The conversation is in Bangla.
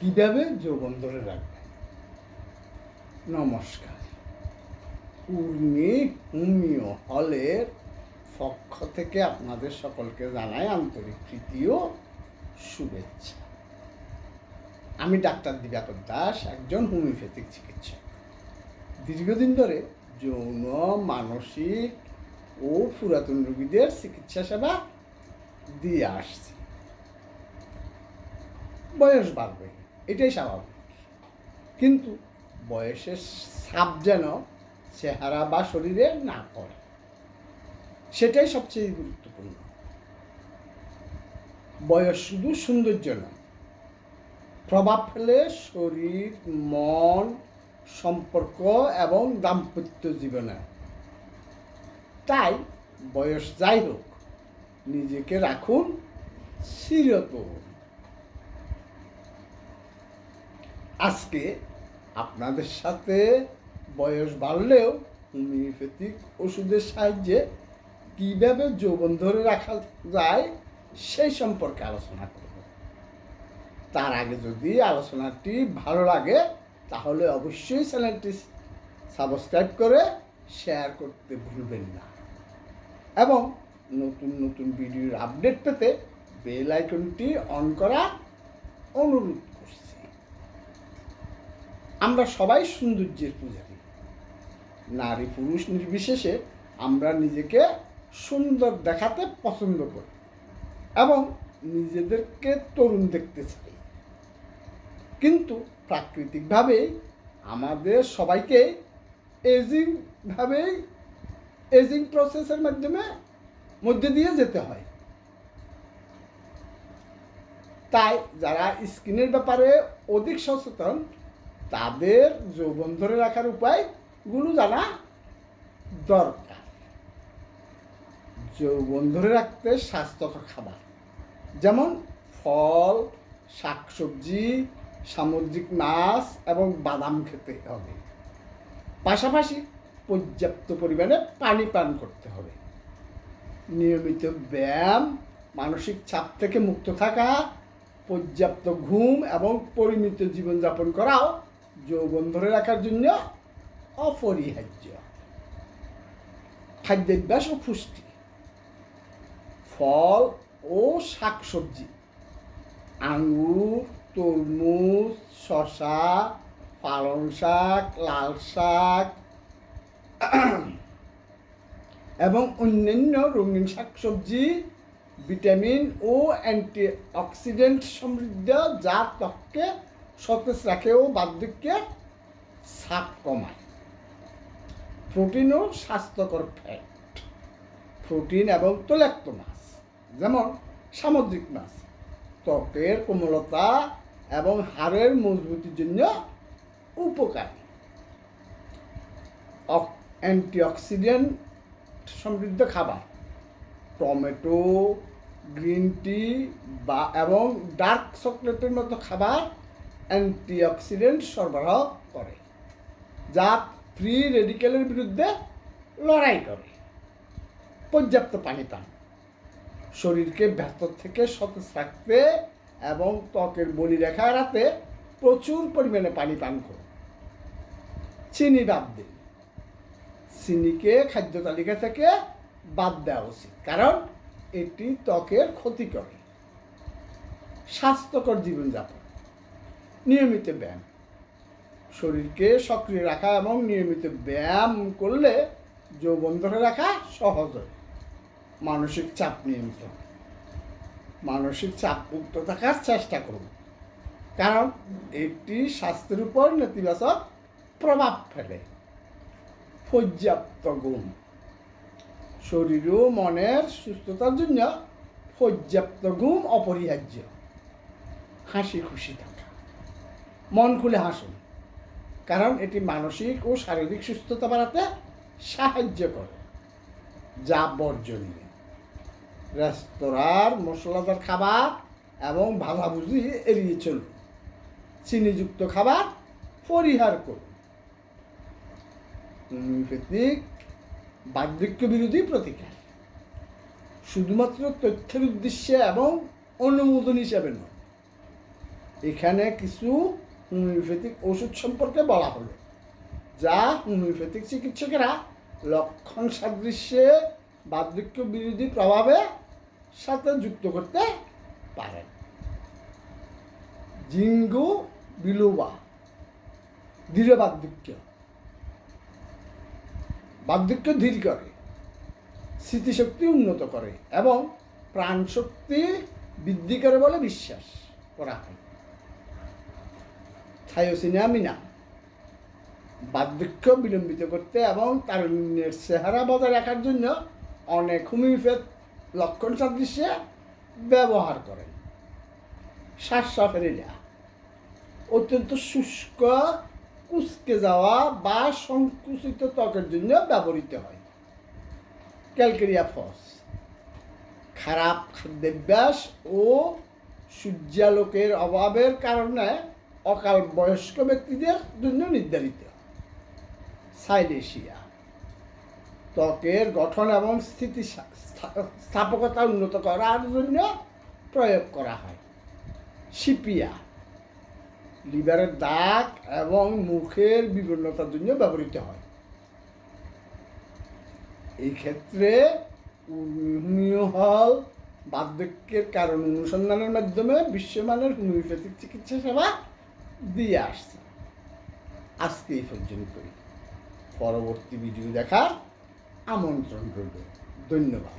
কীভাবে যৌবন ধরে রাখবেন নমস্কার। উর্মি হোমিও হলের পক্ষ থেকে আপনাদের সকলকে জানাই আন্তরিক ও শুভেচ্ছা। আমি ডাক্তার দিবাকর দাস, একজন হোমিওপ্যাথিক চিকিৎসক। দীর্ঘদিন ধরে যৌন, মানসিক ও পুরাতন রোগীদের চিকিৎসা সেবা দিয়ে আসছি। বয়স বাড়বে। এটাই স্বাভাবিক। কিন্তু বয়সের ছাপ যেন চেহারা বা শরীরে না পড়ে, সেটাই সবচেয়ে গুরুত্বপূর্ণ। বয়স শুধু সৌন্দর্য নয়, প্রভাব ফেলে শরীর, মন, সম্পর্ক এবং দাম্পত্য জীবনে। তাই বয়স যাই হোক, নিজেকে রাখুন চিরতরুণ আজকে আপনাদের সাথে বয়স বাড়লেও হোমিওপ্যাথিক ওষুধের সাহায্যে কীভাবে যৌবন ধরে রাখা যায় সেই সম্পর্কে আলোচনা করব। তার আগে যদি আলোচনাটি ভালো লাগে, তাহলে অবশ্যই চ্যানেলটি সাবস্ক্রাইব করে শেয়ার করতে ভুলবেন না। এবং নতুন নতুন ভিডিওর আপডেট পেতে বেল আইকনটি অন করা অনুরোধ আমরা সবাই সৌন্দর্যের পূজারী। নারী পুরুষ নির্বিশেষে আমরা নিজেকে সুন্দর দেখাতে পছন্দ করি এবং নিজেদেরকে তরুণ দেখতে চাই। কিন্তু প্রাকৃতিকভাবেই আমাদের সবাইকে এজিংভাবেই এজিং প্রসেসের মাধ্যমে মধ্যে দিয়ে যেতে হয়। তাই যারা স্কিনের ব্যাপারে অধিক সচেতন তাদের যৌবন ধরে রাখার উপায়গুলো জানা দরকার। যৌবন ধরে রাখতে স্বাস্থ্যকর খাবার। যেমন ফল, শাকসবজি, সামুদ্রিক মাছ এবং বাদাম খেতে হবে। পাশাপাশি পর্যাপ্ত পরিমাণে পানি পান করতে হবে। নিয়মিত ব্যায়াম, মানসিক চাপ থেকে মুক্ত থাকা, পর্যাপ্ত ঘুম এবং পরিমিত জীবনযাপন করাও যৌবন ধরে রাখার জন্য অপরিহার্য। খাদ্যাভ্যাস ও পুষ্টি, ফল ও শাকসবজি, আঙ্গুর, তরমুজ শশা পালং শাক, লাল শাক, এবং অন্যান্য রঙিন শাকসবজি, ভিটামিন ও অ্যান্টি অক্সিডেন্ট সমৃদ্ধ যা ত্বককে সতেজ রাখে ও বার্ধক্যে সাপ কমায়। প্রোটিন ও স্বাস্থ্যকর ফ্যাট প্রোটিন এবং তৈলাক্ত মাছ, যেমন সামুদ্রিক মাছ, ত্বকের কোমলতা এবং হাড়ের মজবুতির জন্য উপকারী। অ্যান্টিঅক্সিডেন্ট সমৃদ্ধ খাবার, টমেটো, গ্রিন টি বা এবং ডার্ক চকলেটের মতো খাবার অ্যান্টিঅক্সিডেন্ট সরবরাহ করে, যা ফ্রি রেডিকেলের বিরুদ্ধে লড়াই করে। পর্যাপ্ত পানি পান। শরীরকে ভেতর থেকে সতেজ রাখতে এবং ত্বকের বলিরেখা এড়াতে প্রচুর পরিমাণে পানি পান করুন। চিনি বাদ দিন। চিনিকে খাদ্য তালিকা থেকে বাদ দেওয়া উচিত, কারণ এটি ত্বকের ক্ষতি করে। স্বাস্থ্যকর জীবনযাপন। নিয়মিত ব্যায়াম। শরীরকে সক্রিয় রাখা এবং নিয়মিত ব্যায়াম করলে যৌবন ধরে রাখা সহজ হয়। মানসিক চাপ নিয়মিত। মানসিক চাপ মুক্ত থাকার চেষ্টা করুন। কারণ এটি স্বাস্থ্যের উপর নেতিবাচক প্রভাব ফেলে। পর্যাপ্ত গুণ শরীর ও মনের সুস্থতার জন্য পর্যাপ্ত ঘুম অপরিহার্য। হাসি খুশি থাকা মন খুলে হাসুন। কারণ এটি মানসিক ও শারীরিক সুস্থতা বাড়াতে সাহায্য করে। যা বর্জনীয়। রেস্তোরাঁর মশলাদার খাবার এবং ভাজাভুজি এড়িয়ে চলুন। চিনিযুক্ত খাবার পরিহার করুন। বার্ধক্য বিরোধী প্রতিকার। শুধুমাত্র তথ্যের উদ্দেশ্যে এবং অনুমোদন হিসাবে নয়। এখানে কিছু হোমিওপ্যাথিক ওষুধ সম্পর্কে বলা হলো, যা হোমিওপ্যাথিক চিকিৎসকেরা লক্ষণ সাদৃশ্যে বার্ধক্য বিরোধী প্রভাবে সাথে যুক্ত করতে পারেন। জিঙ্গু বিলোবা ধীরে বার্ধক্য। বার্ধক্য ধীর করে, স্মৃতিশক্তি উন্নত করে এবং প্রাণশক্তি বৃদ্ধি করে বলে বিশ্বাস করা হয়। থায়োসিনামিনা বার্ধক্য বিলম্বিত করতে এবং তারুণ্যের চেহারা বজায় রাখার জন্য অনেক হোমিওপ্যাথ লক্ষণ সাদৃশ্যে ব্যবহার করেন। শ্বাসফেরিনা অত্যন্ত শুষ্ক, কুচকে যাওয়া বা সংকুচিত ত্বকের জন্য ব্যবহৃত হয়। Calcarea phos. খারাপ খাদ্যাভ্যাস ও সূর্যালোকের অভাবের কারণে অকাল বয়স্ক ব্যক্তিদের জন্য নির্ধারিত। সাইলেশিয়া। ত্বকের গঠন এবং স্থিতি স্থাপকতা উন্নত করার জন্য প্রয়োগ করা হয়। সিপিয়া। লিভারের দাগ এবং মুখের বিভিন্নতার জন্য ব্যবহৃত হয়। এই ক্ষেত্রে হল বার্ধক্যের কারণ অনুসন্ধানের মাধ্যমে বিশ্বমানের হোমিওপ্যাথিক চিকিৎসা সেবা দিয়ে আসছে। আজকে এই পর্যন্তই পরবর্তী ভিডিও দেখার আমন্ত্রণ করবে ধন্যবাদ।